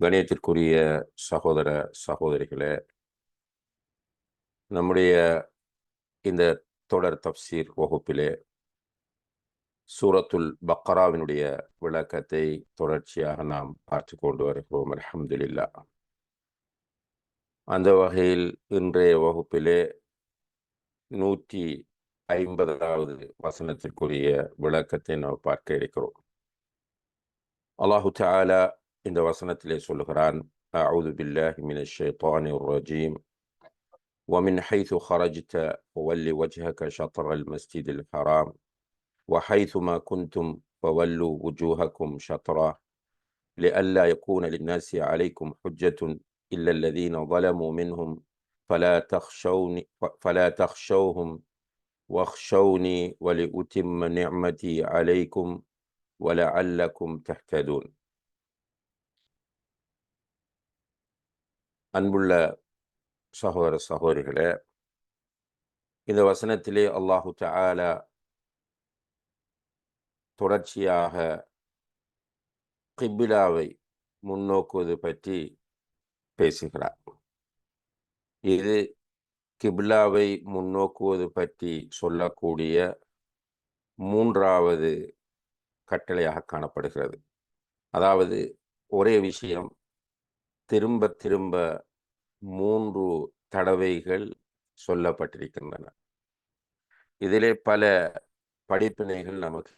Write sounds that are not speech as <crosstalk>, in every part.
கணியத்திற்குரிய சகோதர சகோதரிகளே நம்முடைய இந்த தொடர் தப்சீர் வகுப்பிலே சூரத்துல் பக்கராவினுடைய விளக்கத்தை தொடர்ச்சியாக நாம் பார்த்து கொண்டு வருகிறோம் அலமதுல்லா அந்த வகையில் இன்றைய வகுப்பிலே நூற்றி ஐம்பதாவது வசனத்திற்குரிய விளக்கத்தை நாம் பார்க்க இருக்கிறோம். அல்லாஹு தாலா இந்த வசனத்திலே சொல்லுகிறான் أعوذ بالله من الشيطان الرجيم ومن حيث خرجت فول وجهك شطر المسجد الحرام وحيث ما كنتم فولوا وجوهكم شطرا لئلا يكون للناس عليكم حجة إلا الذين ظلموا منهم فلا تخشوني فلا تخشوهم واخشوني ولأتم نعمتي عليكم ولعلكم تهتدون அன்புள்ள சகோதர சகோதரிகளே இந்த வசனத்திலே அல்லாஹு தால தொடர்ச்சியாக கிபிலாவை முன்னோக்குவது பற்றி பேசுகிறார். இது கிபிலாவை முன்னோக்குவது பற்றி சொல்லக்கூடிய மூன்றாவது கட்டளையாக காணப்படுகிறது. அதாவது ஒரே விஷயம் திரும்ப திரும்ப மூன்று தடவைகள் சொல்லப்பட்டிருக்கின்றன. இதிலே பல படிப்பினைகள் நமக்கு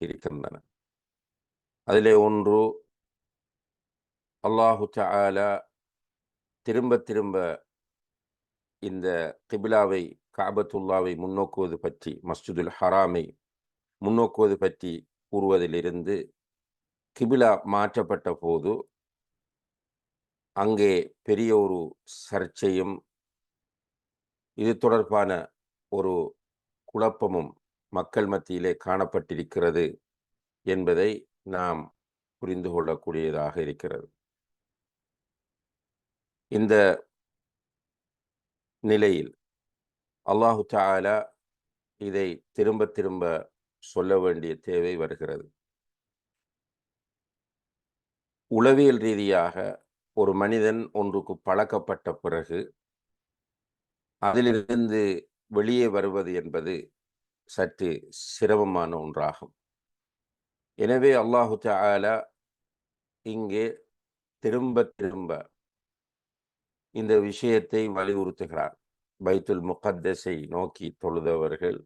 இருக்கின்றன. அதிலே ஒன்று அல்லாஹு தாலா திரும்ப திரும்ப இந்த கிபிலாவை காபத்துல்லாவை முன்னோக்குவது பற்றி மஸ்ஜிதுல் ஹராமை முன்னோக்குவது பற்றி கூறுவதிலிருந்து கிபிலா மாற்றப்பட்ட போது அங்கே பெரிய ஒரு சர்ச்சையும் இது தொடர்பான ஒரு குழப்பமும் மக்கள் மத்தியிலே காணப்பட்டிருக்கிறது என்பதை நாம் புரிந்து கொள்ளக்கூடியதாக இருக்கிறது. இந்த நிலையில் அல்லாஹு தாலா இதை திரும்ப திரும்ப சொல்ல வேண்டிய தேவை வருகிறது. உளவியல் ரீதியாக ஒரு மனிதன் ஒன்றுக்கு பழக்கப்பட்ட பிறகு அதிலிருந்து வெளியே வருவது என்பது சற்று சிரமமான ஒன்றாகும். எனவே அல்லாஹு தாலா இங்கே திரும்ப திரும்ப இந்த விஷயத்தை வலியுறுத்துகிறார். பைத்துல் முகத்தஸை நோக்கி தொழுதவர்கள்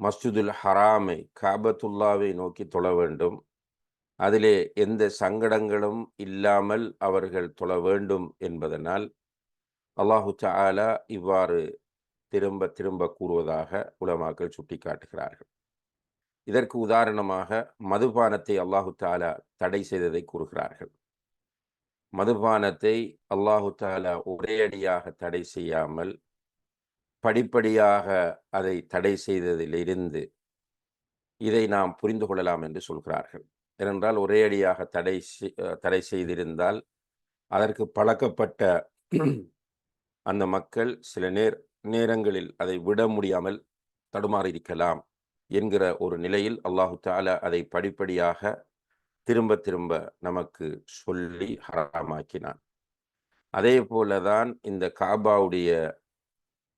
மஸ்ஜிதுல் ஹராமை காபத்துல்லாவை நோக்கி தொழ வேண்டும். அதிலே எந்த சங்கடங்களும் இல்லாமல் அவர்கள் தொழ வேண்டும் என்பதனால் அல்லாஹு சாலா இவ்வாறு திரும்ப திரும்ப கூறுவதாக உலமாக்கள் சுட்டிக்காட்டுகிறார்கள். இதற்கு உதாரணமாக மதுபானத்தை அல்லாஹு தாலா தடை செய்ததை கூறுகிறார்கள். மதுபானத்தை அல்லாஹு தாலா ஒரேடியாக தடை செய்யாமல் படிப்படியாக அதை தடை செய்ததிலிருந்து இதை நாம் புரிந்து கொள்ளலாம் என்று சொல்கிறார்கள். ஏனென்றால் ஒரே அடியாக தடை தடை செய்திருந்தால் அதற்கு பழக்கப்பட்ட <clears throat> அந்த மக்கள் சில நேர் நேரங்களில் அதை விட முடியாமல் தடுமாறியிருக்கலாம் என்கிற ஒரு நிலையில் அல்லாஹு தாலா அதை படிப்படியாக திரும்ப திரும்ப நமக்கு சொல்லி ஹராமாக்கினான். அதே போலதான் இந்த காபாவுடைய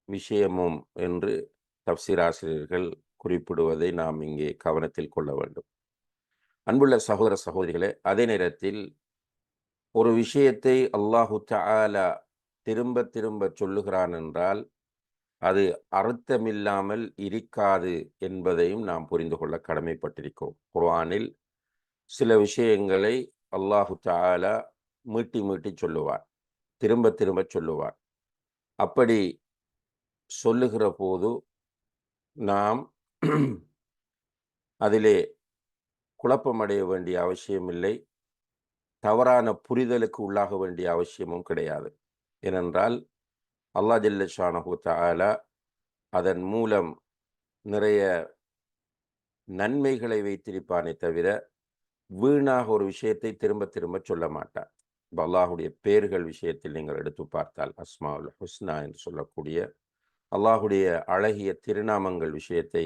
விஷயமும் என்று தப்சீராசிரியர்கள் குறிப்பிடுவதை நாம் இங்கே கவனத்தில் கொள்ள வேண்டும். அன்புள்ள சகோதர சகோதரிகளே அதே நேரத்தில் ஒரு விஷயத்தை அல்லாஹு தாலா திரும்ப திரும்ப சொல்லுகிறான் என்றால் அது அர்த்தமில்லாமல் இருக்காது என்பதையும் நாம் புரிந்து கொள்ள கடமைப்பட்டிருக்கோம் குர்ஆனில் சில விஷயங்களை அல்லாஹு தாலா மீட்டி மீட்டி சொல்லுவார் திரும்ப திரும்ப சொல்லுவார். அப்படி சொல்லுகிற போது நாம் <clears throat> அதிலே குழப்பமடைய வேண்டிய அவசியமில்லை. தவறான புரிதலுக்கு உள்ளாக வேண்டிய அவசியமும் கிடையாது. ஏனென்றால் அல்லா ஜல்லஷானஹு தாலா அதன் மூலம் நிறைய நன்மைகளை வைத்திருப்பானே தவிர வீணாக ஒரு விஷயத்தை திரும்ப திரும்ப சொல்ல மாட்டார் இப்போ அல்லாஹுடைய பேர்கள் விஷயத்தில் நீங்கள் எடுத்து பார்த்தால் அஸ்மாவுல் ஹுஸ்னா என்று சொல்லக்கூடிய அல்லாஹுடைய அழகிய திருநாமங்கள் விஷயத்தை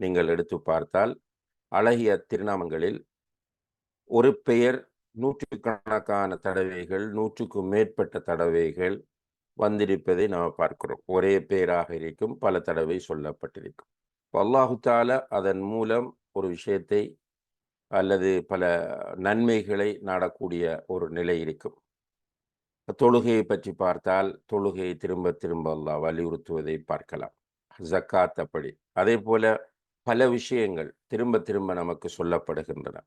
நீங்கள் எடுத்து பார்த்தால் அழகிய திருநாமங்களில் ஒரு பெயர் நூற்றுக்கணக்கான தடவைகள் நூற்றுக்கும் மேற்பட்ட தடவைகள் வந்திருப்பதை நாம் பார்க்கிறோம். ஒரே பெயராக இருக்கும் பல தடவை சொல்லப்பட்டிருக்கும். அல்லாஹுத்தால அதன் மூலம் ஒரு விஷயத்தை அல்லது பல நன்மைகளை நாடக்கூடிய ஒரு நிலை இருக்கும். தொழுகையை பற்றி பார்த்தால் தொழுகையை திரும்ப திரும்ப அல்லா வலியுறுத்துவதை பார்க்கலாம். ஜக்காத் அப்படி. அதே போல பல விஷயங்கள் திரும்ப திரும்ப நமக்கு சொல்லப்படுகின்றன.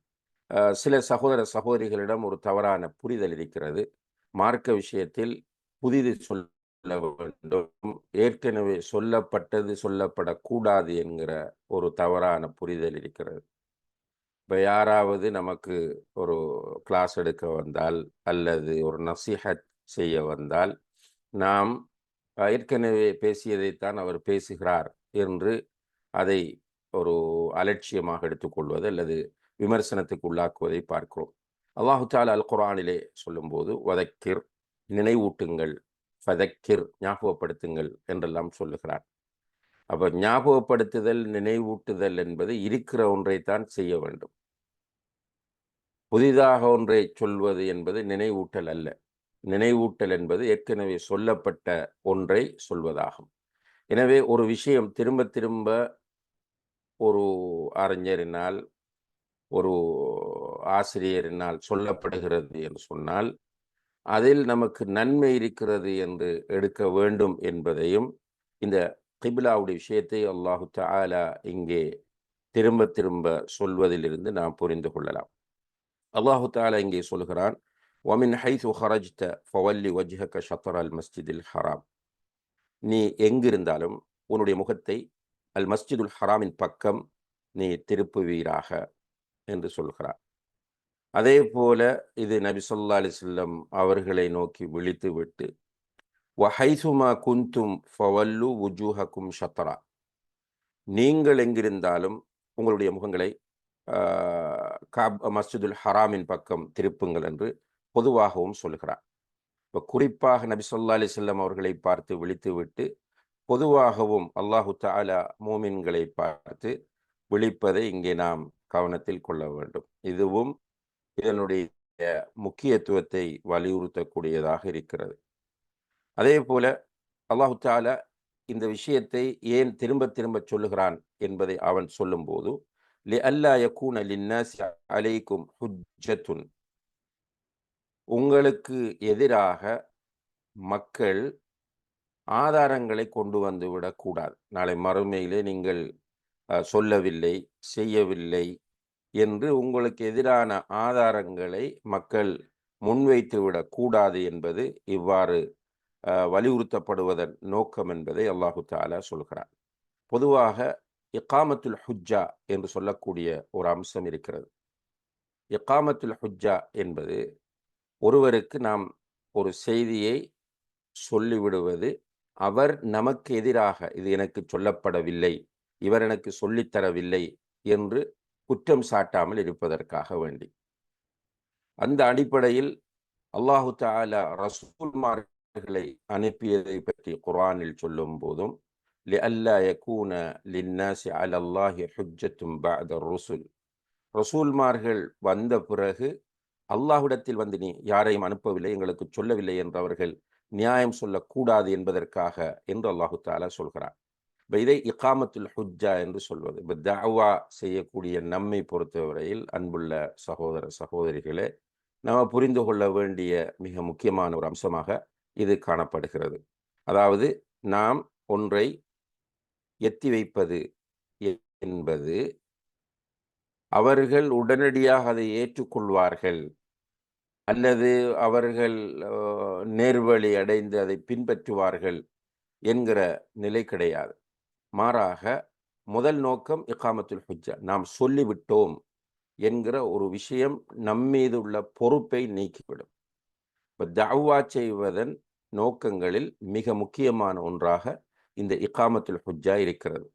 சில சகோதர சகோதரிகளிடம் ஒரு தவறான புரிதல் இருக்கிறது. மார்க்க விஷயத்தில் புதிது சொல்ல வேண்டும். ஏற்கனவே சொல்லப்பட்டது சொல்லப்படக்கூடாது என்கிற ஒரு தவறான புரிதல் இருக்கிறது. இப்போ யாராவது நமக்கு ஒரு கிளாஸ் எடுக்க வந்தால் அல்லது ஒரு நசிஹத் செய்ய வந்தால் நாம் ஏற்கனவே பேசியதைத்தான் அவர் பேசுகிறார் என்று அதை ஒரு அலட்சியமாக எடுத்துக்கொள்வது அல்லது விமர்சனத்துக்கு உள்ளாக்குவதை பார்க்கிறோம். அல்லாஹு அல் குரானிலே சொல்லும்போது வதக்கிர் நினைவூட்டுங்கள். ஃபதக்கிர் ஞாபகப்படுத்துங்கள் என்றெல்லாம் சொல்லுகிறார். அப்போ ஞாபகப்படுத்துதல் நினைவூட்டுதல் என்பது இருக்கிற ஒன்றைத்தான் செய்ய வேண்டும். புதிதாக ஒன்றை சொல்வது என்பது நினைவூட்டல் அல்ல. நினைவூட்டல் என்பது ஏற்கனவே சொல்லப்பட்ட ஒன்றை சொல்வதாகும். எனவே ஒரு விஷயம் திரும்ப திரும்ப ஒரு அறிஞரினால் ஒரு ஆசிரியரினால் சொல்லப்படுகிறது என்று சொன்னால் அதில் நமக்கு நன்மை இருக்கிறது என்று எடுக்க வேண்டும் என்பதையும் இந்த கிபிலாவுடைய விஷயத்தை அல்லாஹு தாலா இங்கே திரும்ப திரும்ப சொல்வதிலிருந்து நாம் புரிந்து கொள்ளலாம். அல்லாஹு தாலா இங்கே சொல்கிறான் ஒமின் ஹைசு ஹரஜ்த ஃபவல்லி வஜ்ஹக ஷத்தர் அல் மஸ்ஜிதில் ஹராம். நீ எங்கிருந்தாலும் உன்னுடைய முகத்தை அல் மஸ்ஜிதுல் ஹராமின் பக்கம் நீ திருப்புவீராக என்று சொல்கிறார். அதே போல இது நபி சொல்லா அலிஸ்லம் அவர்களை நோக்கி விழித்து விட்டு வஹைசுமா குந்தும் ஃபவல்லு உஜூஹக்கும் ஷத்ரா. நீங்கள் எங்கிருந்தாலும் உங்களுடைய முகங்களை காப் மஸ்ஜிதுல் ஹராமின் பக்கம் திருப்புங்கள் என்று பொதுவாகவும் சொல்கிறார். இப்போ குறிப்பாக நபி சொல்லா அலிஸ்லம் அவர்களை பார்த்து விழித்து விட்டு பொதுவாகவும் அல்லாஹு தாலா மூமின்களை பார்த்து விழிப்பதை இங்கே நாம் கவனத்தில் கொள்ள வேண்டும். இதுவும் இதனுடைய முக்கியத்துவத்தை வலியுறுத்தக்கூடியதாக இருக்கிறது. அதே போல அல்லாஹு தாலா இந்த விஷயத்தை ஏன் திரும்ப திரும்ப சொல்லுகிறான் என்பதை அவன் சொல்லும்போது லி அல்லா யக்கூன லின்னாசி அலைக்கும் ஹுஜத்துன் உங்களுக்கு எதிராக மக்கள் ஆதாரங்களை கொண்டு வந்து விடக்கூடாது. நாளை மறுமையிலே நீங்கள் சொல்லவில்லை செய்யவில்லை என்று உங்களுக்கு எதிரான ஆதாரங்களை மக்கள் முன்வைத்து விடக்கூடாது என்பது இவ்வாறு வலியுறுத்தப்படுவதன் நோக்கம் என்பதை அல்லாஹு தாலா சொல்கிறார் பொதுவாக இக்காமத்துல் ஹுஜ்ஜா என்று சொல்லக்கூடிய ஒரு அம்சம் இருக்கிறது. இக்காமத்துல் ஹுஜ்ஜா என்பது ஒருவருக்கு நாம் ஒரு செய்தியை சொல்லிவிடுவது அவர் நமக்கு எதிராக இது எனக்கு சொல்லப்படவில்லை இவர் எனக்கு சொல்லித்தரவில்லை என்று குற்றம் சாட்டாமல் இருப்பதற்காக வேண்டி அந்த அடிப்படையில் அல்லாஹு தாலா ரசூல்மார்களை அனுப்பியதை பற்றி குரானில் சொல்லும் போதும் لئلا يكون للناس على الله حجة بعد الرسل ரசூல்மார்கள் வந்த பிறகு அல்லாஹ்விடத்தில் வந்து நீ யாரையும் அனுப்பவில்லை எங்களுக்கு சொல்லவில்லை என்றவர்கள் நியாயம் சொல்லக்கூடாது என்பதற்காக என்று அல்லாஹு தாலா சொல்கிறார் இப்போ இதை இக்காமத்துல் ஹுஜ்ஜா என்று சொல்வது. இப்போ தாவா செய்யக்கூடிய நம்மை பொறுத்தவரையில் அன்புள்ள சகோதர சகோதரிகளே நம்ம புரிந்து கொள்ள வேண்டிய மிக முக்கியமான ஒரு அம்சமாக இது காணப்படுகிறது. அதாவது நாம் ஒன்றை எத்தி வைப்பது என்பது அவர்கள் உடனடியாக அதை ஏற்றுக்கொள்வார்கள். அல்லது அவர்கள் நேர்வழி அடைந்து அதை பின்பற்றுவார்கள் என்கிற நிலை கிடையாது. மாறாக முதல் நோக்கம் இக்காமத்துல் ஹுஜ்ஜா. நாம் சொல்லிவிட்டோம் என்கிற ஒரு விஷயம் நம்மீது உள்ள பொறுப்பை நீக்கிவிடும். இப்போ தாவா செய்வதன் நோக்கங்களில் மிக முக்கியமான ஒன்றாக இந்த இக்காமத்துல் ஹுஜ்ஜா இருக்கிறது.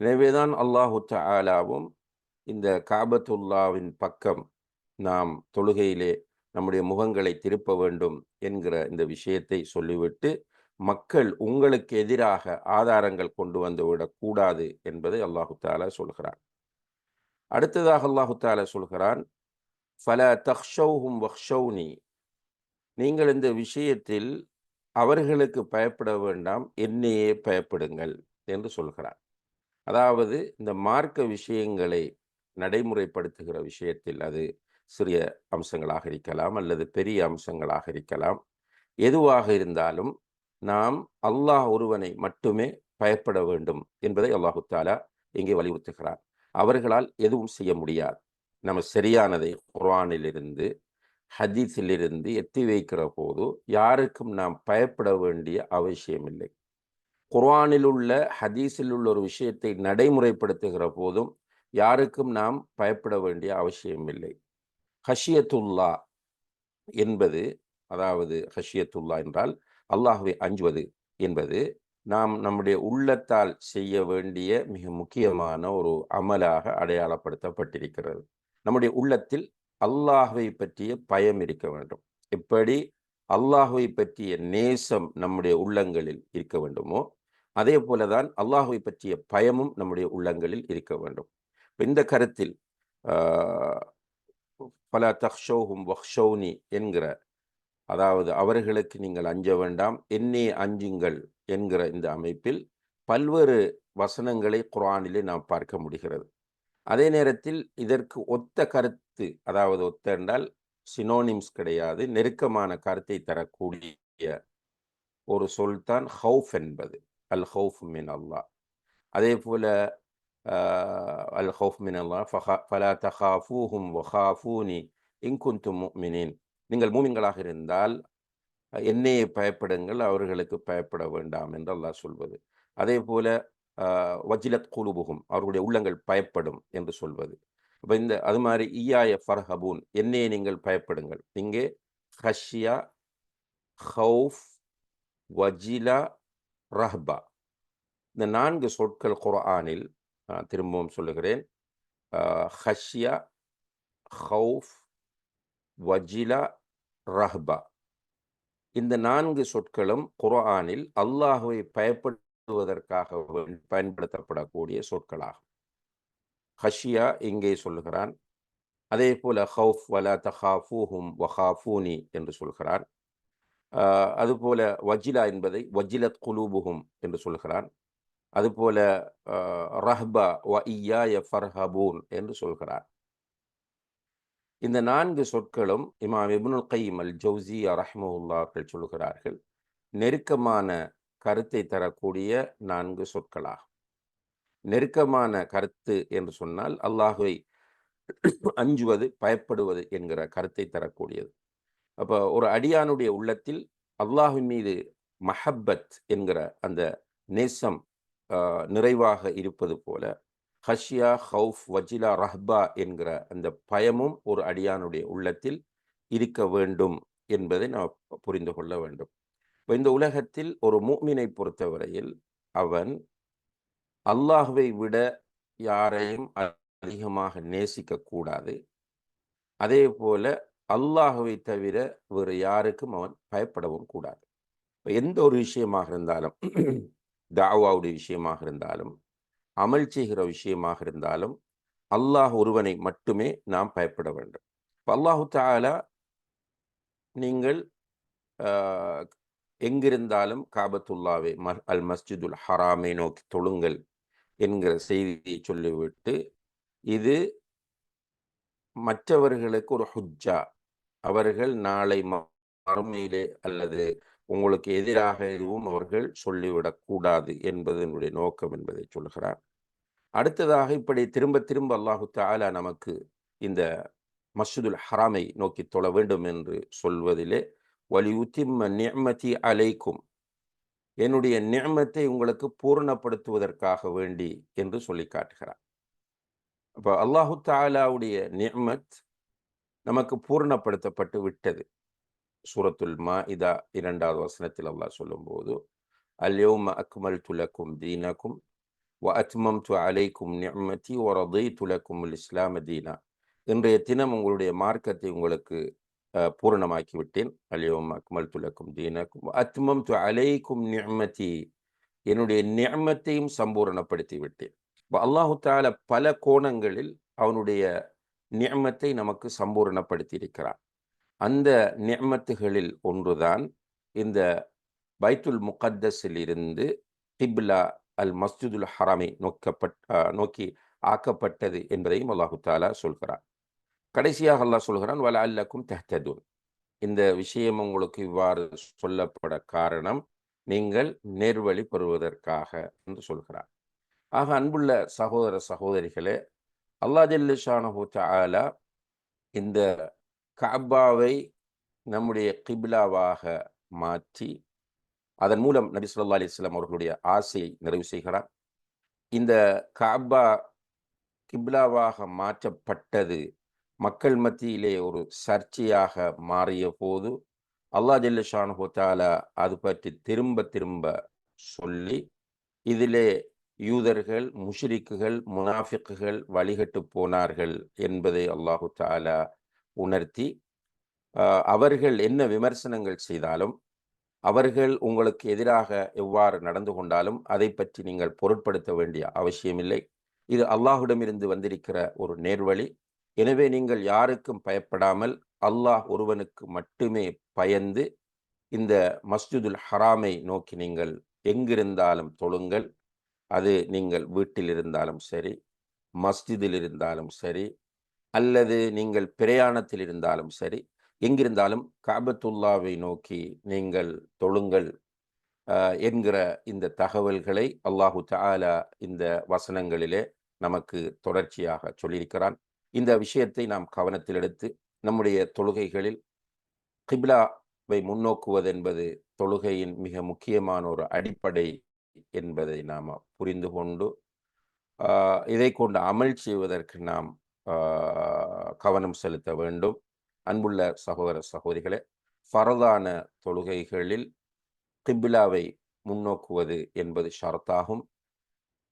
எனவேதான் அல்லாஹு தாலாவும் இந்த காபத்துல்லாவின் பக்கம் நாம் தொழுகையிலே நம்முடைய முகங்களை திருப்ப வேண்டும் என்கிற இந்த விஷயத்தை சொல்லிவிட்டு மக்கள் உங்களுக்கு எதிராக ஆதாரங்கள் கொண்டு வந்து விடக்கூடாது என்பதை அல்லாஹு தாலா சொல்கிறான். அடுத்ததாக அல்லாஹு தாலா சொல்கிறான் ஃபல தக்ஷௌஹும் வஹ்ஷௌனி. நீங்கள் இந்த விஷயத்தில் அவர்களுக்கு பயப்பட வேண்டாம் என்னையே பயப்படுங்கள் என்று சொல்கிறார் அதாவது இந்த மார்க்க விஷயங்களை நடைமுறைப்படுத்துகிற விஷயத்தில் அது சிறிய அம்சங்களாக இருக்கலாம் அல்லது பெரிய அம்சங்களாக இருக்கலாம். எதுவாக இருந்தாலும் நாம் அல்லாஹ் ஒருவனை மட்டுமே பயப்பட வேண்டும் என்பதை அல்லாஹு தாலா இங்கே வலியுறுத்துகிறார் அவர்களால் எதுவும் செய்ய முடியாது. நம்ம சரியானதை குர்ஆனிலிருந்து ஹதீஸிலிருந்து எத்தி வைக்கிற போது யாருக்கும் நாம் பயப்பட வேண்டிய அவசியமில்லை. குர்ஆனில் உள்ள ஹதீஸில் உள்ள ஒரு விஷயத்தை நடைமுறைப்படுத்துகிற போதும் யாருக்கும் நாம் பயப்பட வேண்டிய அவசியமில்லை. ஹஷியத்துல்லா என்பது அதாவது ஹஷியத்துல்லா என்றால் அல்லாஹுவை அஞ்சுவது என்பது நாம் நம்முடைய உள்ளத்தால் செய்ய வேண்டிய மிக முக்கியமான ஒரு அமலாக அடையாளப்படுத்தப்பட்டிருக்கிறது. நம்முடைய உள்ளத்தில் அல்லாஹுவை பற்றிய பயம் இருக்க வேண்டும். எப்படி அல்லாஹுவை பற்றிய நேசம் நம்முடைய உள்ளங்களில் இருக்க வேண்டுமோ அதே போலதான் அல்லாஹுவை பற்றிய பயமும் நம்முடைய உள்ளங்களில் இருக்க வேண்டும். இந்த கருத்தில் பல தக்ஷோஹும் வக்ஷௌனி என்கிற அதாவது அவர்களுக்கு நீங்கள் அஞ்ச வேண்டாம் என்னே அஞ்சுங்கள் என்கிற இந்த அமைப்பில் பல்வேறு வசனங்களை குரானிலே நாம் பார்க்க முடிகிறது. அதே நேரத்தில் இதற்கு ஒத்த கருத்து அதாவது ஒத்த என்றால் சினோனிம்ஸ் கிடையாது நெருக்கமான கருத்தை தரக்கூடிய ஒரு சொல் தான் ஹவுஃப் என்பது. அல் ஹவுஃப் மின் அல்லா அதே போல அல் ஹவுஃப் மின் அல்லாஹ் ஃபலா தஹாஃபூஹும் வஹாஃபூனி இன்குந்தும் முஃமினின் நீங்கள் மூமின்களாக இருந்தால் என்னையை பயப்படுங்கள் அவர்களுக்கு பயப்பட வேண்டாம் என்று அல்லாஹ் சொல்வது. அதே போல வஜிலத் குலுபுகும் அவர்களுடைய உள்ளங்கள் பயப்படும் என்று சொல்வது. அப்போ இந்த அது மாதிரி ஈயாய ஃபர்ஹபூன் என்னையே நீங்கள் பயப்படுங்கள். இங்கே ஹஷ்யா ஹவுஃப் வஜிலா ரஹ்பா. இந்த நான்கு சொற்கள் குரானில் திரும்பவும் சொல்லுகிறேன். ஹஷ்யா ஹவுஃப் வஜிலா ரஹ்பா. இந்த நான்கு சொற்களும் குர்ஆனில் அல்லாஹுவை பயப்படுவதற்காக பயன்படுத்தப்படக்கூடிய சொற்களாகும். ஹஷியா இங்கே சொல்லுகிறான். அதே போல ஹவுஃப் வலா தஹாஃபூஹும் வஹாஃபூனி என்று சொல்கிறான். அதுபோல வஜிலா என்பதை வஜிலத் குலூபுகும் என்று சொல்கிறான். அதுபோல ரஹ்பா வ இயா ஃபர்ஹபூன் என்று சொல்கிறார். இந்த நான்கு சொற்களும் இமாம் இபுனுல் கைம் அல் ஜவுசியா ரஹ்முல்லாக்கள் சொல்கிறார்கள். நெருக்கமான கருத்தை தரக்கூடிய நான்கு சொற்களாகும். நெருக்கமான கருத்து என்று சொன்னால் அல்லாஹுவை அஞ்சுவது பயப்படுவது என்கிற கருத்தை தரக்கூடியது. அப்போ ஒரு அடியானுடைய உள்ளத்தில் அல்லாஹின் மீது மஹப்பத் என்கிற அந்த நேசம் நிறைவாக இருப்பது போல ஹஷ்யா ஹவுஃப் வஜிலா ரஹ்பா என்கிற அந்த பயமும் ஒரு அடியானுடைய உள்ளத்தில் இருக்க வேண்டும் என்பதை நாம் புரிந்து கொள்ள வேண்டும். இந்த உலகத்தில் ஒரு மூமினை பொறுத்தவரையில் அவன் அல்லாஹுவை விட யாரையும் அதிகமாக நேசிக்க கூடாது. அதே போல அல்லாஹுவை தவிர வேறு யாருக்கும் அவன் பயப்படவும் கூடாது. எந்த ஒரு விஷயமாக இருந்தாலும் தாவாவுடைய விஷயமாக இருந்தாலும் அமல் செய்கிற விஷயமாக இருந்தாலும் அல்லாஹ் ஒருவனை மட்டுமே நாம் பயப்பட வேண்டும். அல்லாஹு தாலா நீங்கள் எங்கிருந்தாலும் காபத்துல்லாவே அல் மஸ்ஜிதுல் ஹராமை நோக்கி தொழுங்கள் என்கிற செய்தியை சொல்லிவிட்டு இது மற்றவர்களுக்கு ஒரு ஹுஜ்ஜா. அவர்கள் நாளை மறுமையிலே அல்லது உங்களுக்கு எதிராக எதுவும் அவர்கள் சொல்லிவிடக்கூடாது என்பது என்னுடைய நோக்கம் என்பதை சொல்கிறார் அடுத்ததாக இப்படி திரும்ப திரும்ப அல்லாஹு தாலா நமக்கு இந்த மஸ்ஜிதுல் ஹராமை நோக்கி தொழ வேண்டும் என்று சொல்வதிலே வலியுத்திம்ம நியமதி அலைக்கும் என்னுடைய நியமத்தை உங்களுக்கு பூரணப்படுத்துவதற்காக வேண்டி என்று சொல்லி காட்டுகிறார். அப்போ அல்லாஹு தாலாவுடைய நியமத் நமக்கு பூரணப்படுத்தப்பட்டு விட்டது. சூரத்துல் மா இதா இரண்டாவது வசனத்தில் அல்லாஹ் சொல்லும்போது அல்யோம அக்மல் துலக்கும் தீனக்கும் வ அத்மம் து அலைக்கும் நியமத்தி ஒரதை துலக்கும் இஸ்லாம தீனா. இன்றைய தினம் உங்களுடைய மார்க்கத்தை உங்களுக்கு பூரணமாக்கி விட்டேன் அலியோம் அக்மல் துலக்கும் தீனக்கும் அத்மம் து அலைக்கும் நியமத்தி என்னுடைய நியமத்தையும் சம்பூரணப்படுத்தி விட்டேன் அல்லாஹு தால பல கோணங்களில் அவனுடைய நியமத்தை நமக்கு சம்பூரணப்படுத்தி இருக்கிறான் அந்த நியமத்துகளில் ஒன்றுதான் இந்த பைத்துல் முகத்தஸில் இருந்து டிப்லா அல் மஸ்ஜிதுல் ஹராமை நோக்கப்பட் நோக்கி ஆக்கப்பட்டது என்பதையும் அல்லாஹு தாலா சொல்கிறார் கடைசியாக அல்லாஹ் சொல்கிறான் வல அல்லக்கும் தெஹ்ததுன். இந்த விஷயம் உங்களுக்கு இவ்வாறு சொல்லப்பட காரணம் நீங்கள் நேர்வழி பெறுவதற்காக என்று சொல்கிறார் ஆக அன்புள்ள சகோதர சகோதரிகளே அல்லா ஜல்லிஷானஹு தாலா இந்த காபாவை நம்முடைய கிபிலாவாக மாற்றி அதன் மூலம் நபி சொல்லா அலிஸ்லாம் அவர்களுடைய ஆசையை நிறைவு செய்கிறார். இந்த காபா கிப்லாவாக மாற்றப்பட்டது மக்கள் மத்தியிலே ஒரு சர்ச்சையாக மாறிய போது அல்லா ஜெல்லஷான் ஹோத்தாலா அது பற்றி திரும்ப திரும்ப சொல்லி இதிலே யூதர்கள் முஷரிக்குகள் முனாஃபிக்குகள் வழிகட்டு போனார்கள் என்பதை அல்லாஹு தாலா உணர்த்தி அவர்கள் என்ன விமர்சனங்கள் செய்தாலும் அவர்கள் உங்களுக்கு எதிராக எவ்வாறு நடந்து கொண்டாலும் அதை பற்றி நீங்கள் பொருட்படுத்த வேண்டிய அவசியமில்லை. இது அல்லாஹுடமிருந்து வந்திருக்கிற ஒரு நேர்வழி. எனவே நீங்கள் யாருக்கும் பயப்படாமல் அல்லாஹ் ஒருவனுக்கு மட்டுமே பயந்து இந்த மஸ்ஜிதுல் ஹராமை நோக்கி நீங்கள் எங்கிருந்தாலும் தொழுங்கள். அது நீங்கள் வீட்டில் இருந்தாலும் சரி மஸ்ஜிதில் இருந்தாலும் சரி அல்லது நீங்கள் பிரயாணத்தில் இருந்தாலும் சரி எங்கிருந்தாலும் காபத்துல்லாவை நோக்கி நீங்கள் தொழுங்கள் என்கிற இந்த தகவல்களை அல்லாஹு தாலா இந்த வசனங்களிலே நமக்கு தொடர்ச்சியாக சொல்லியிருக்கிறான். இந்த விஷயத்தை நாம் கவனத்தில் எடுத்து நம்முடைய தொழுகைகளில் கிப்லாவை முன்னோக்குவது என்பது தொழுகையின் மிக முக்கியமான ஒரு அடிப்படை என்பதை நாம் புரிந்து கொண்டு இதை கொண்டு அமல் செய்வதற்கு நாம் கவனம் செலுத்த வேண்டும். அன்புள்ள சகோதர சகோதரிகளே ஃபரதான தொழுகைகளில் கிபிலாவை முன்னோக்குவது என்பது ஷரத்தாகும்.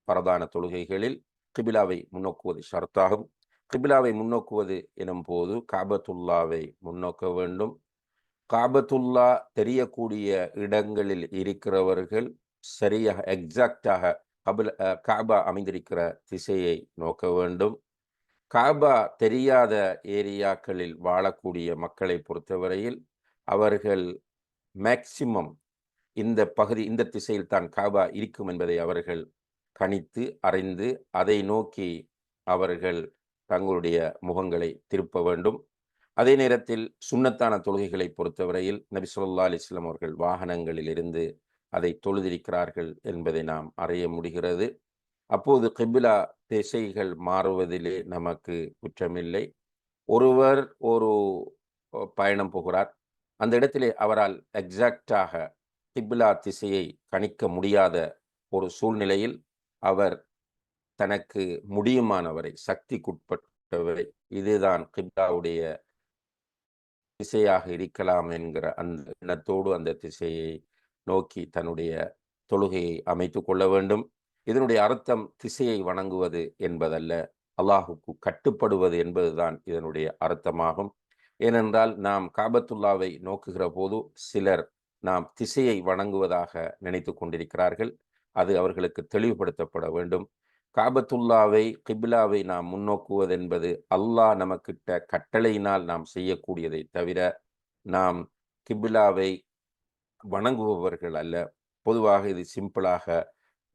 பரதான தொழுகைகளில் கிபிலாவை முன்னோக்குவது ஷரத்தாகும். கிபிலாவை முன்னோக்குவது எனும் போது காபத்துல்லாவை முன்னோக்க வேண்டும். காபத்துல்லா தெரியக்கூடிய இடங்களில் இருக்கிறவர்கள் சரியாக எக்ஸாக்டாக கபில காபா அமைந்திருக்கிற திசையை நோக்க வேண்டும். காபா தெரியாத ஏரியாக்களில் வாழக்கூடிய மக்களை பொறுத்தவரையில் அவர்கள் மேக்சிமம் இந்த பகுதி இந்த திசையில் தான் காபா இருக்கும் என்பதை அவர்கள் கணித்து அறிந்து அதை நோக்கி அவர்கள் தங்களுடைய முகங்களை திருப்ப வேண்டும். அதே நேரத்தில் சுண்ணத்தான தொழுகைகளை பொறுத்தவரையில் நபி சொல்லா அலிஸ்லாம் அவர்கள் வாகனங்களில் இருந்து அதை தொழுதிருக்கிறார்கள் என்பதை நாம் அறிய முடிகிறது. அப்போது கிபிலா திசைகள் மாறுவதிலே நமக்கு குற்றமில்லை. ஒருவர் ஒரு பயணம் போகிறார். அந்த இடத்திலே அவரால் எக்ஸாக்டாக கிபிலா திசையை கணிக்க முடியாத ஒரு சூழ்நிலையில் அவர் தனக்கு முடியுமானவரை சக்திக்குட்பட்டவரை இதுதான் கிப்லாவுடைய திசையாக இருக்கலாம் என்கிற அந்த எண்ணத்தோடு அந்த திசையை நோக்கி தன்னுடைய தொழுகையை அமைத்து கொள்ள வேண்டும். இதனுடைய அர்த்தம் திசையை வணங்குவது என்பதல்ல. அல்லாஹுக்கு கட்டுப்படுவது என்பதுதான் இதனுடைய அர்த்தமாகும். ஏனென்றால் நாம் காபத்துல்லாவை நோக்குகிற போது சிலர் நாம் திசையை வணங்குவதாக நினைத்து கொண்டிருக்கிறார்கள். அது அவர்களுக்கு தெளிவுபடுத்தப்பட வேண்டும். காபத்துல்லாவை கிபிலாவை நாம் முன்னோக்குவது என்பது அல்லாஹ் நமக்கிட்ட கட்டளையினால் நாம் செய்யக்கூடியதை தவிர நாம் கிபிலாவை வணங்குபவர்கள் அல்ல. பொதுவாக இது சிம்பிளாக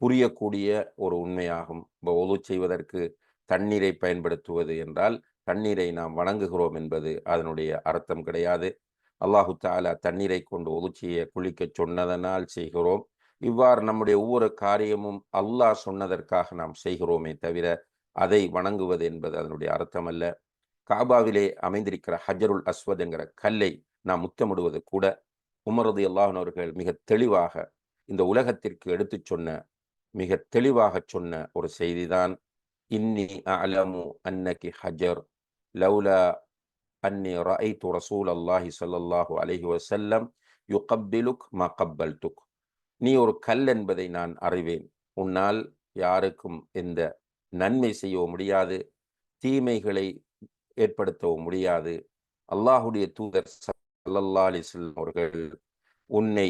புரியக்கூடிய ஒரு உண்மையாகும். இப்போ ஒது செய்வதற்கு தண்ணீரை பயன்படுத்துவது என்றால் தண்ணீரை நாம் வணங்குகிறோம் என்பது அதனுடைய அர்த்தம் கிடையாது. அல்லாஹு தாலா தண்ணீரை கொண்டு ஒது செய்ய குளிக்க சொன்னதனால் செய்கிறோம். இவ்வாறு நம்முடைய ஒவ்வொரு காரியமும் அல்லாஹ் சொன்னதற்காக நாம் செய்கிறோமே தவிர அதை வணங்குவது என்பது அதனுடைய அர்த்தம் அல்ல காபாவிலே அமைந்திருக்கிற ஹஜருல் அஸ்வத் என்கிற கல்லை நாம் முத்தமிடுவது கூட உமரது அல்லாஹனவர்கள் மிக தெளிவாக இந்த உலகத்திற்கு எடுத்துச் சொன்ன மிக தெளிவாக சொன்ன ஒரு செய்திதான் இன்னி அலமு அன்னகி ஹஜர் லவ்லா அன்னி ரஐத்து ரசூல் அல்லாஹி சல்லாஹூ அலஹி வசல்லம் யு கப்பிலுக் கப்பல் துக் நீ ஒரு கல் என்பதை நான் அறிவேன். உன்னால் யாருக்கும் எந்த நன்மை செய்யவும் முடியாது தீமைகளை ஏற்படுத்தவும் முடியாது. அல்லாஹுடைய தூதர் சல்லல்லா அலிஸ்லாம் அவர்கள் உன்னை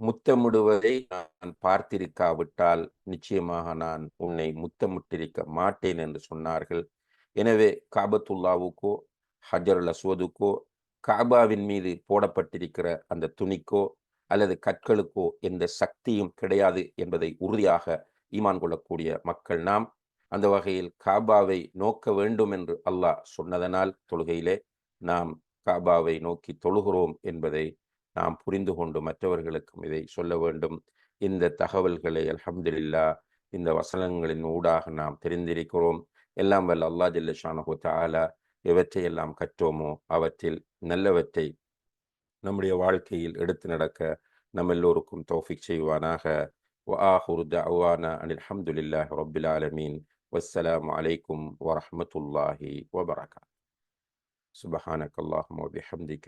முத்தமிடுவதை நான் பார்த்திருக்காவிட்டால் நிச்சயமாக நான் உன்னை முத்தமிட்டிருக்க மாட்டேன் என்று சொன்னார்கள். எனவே காபத்துல்லாவுக்கோ ஹஜர் அஸ்வதுக்கோ காபாவின் மீது போடப்பட்டிருக்கிற அந்த துணிக்கோ அல்லது கற்களுக்கோ எந்த சக்தியும் கிடையாது என்பதை உறுதியாக ஈமான் கொள்ளக்கூடிய மக்கள் நாம். அந்த வகையில் காபாவை நோக்க வேண்டும் என்று அல்லாஹ் சொன்னதனால் தொழுகையிலே நாம் காபாவை நோக்கி தொழுகிறோம் என்பதை நாம் புரிந்து கொண்டு மற்றவர்களுக்கும் இதை சொல்ல வேண்டும் இந்த தகவல்களை அலமதுல்லா இந்த வசனங்களின் ஊடாக நாம் தெரிந்திருக்கிறோம் எல்லாம் வல்ல அல்லா ஜல்லஷானஹு தாலா எவற்றையெல்லாம் கற்றோமோ அவற்றில் நல்லவற்றை நம்முடைய வாழ்க்கையில் எடுத்து நடக்க நம்ம எல்லோருக்கும் தௌஃபிக் செய்வானாக وآخر دعوانا أن الحمد لله رب العالمين والسلام عليكم ورحمة الله وبركاته سبحانك اللهم وبحمدك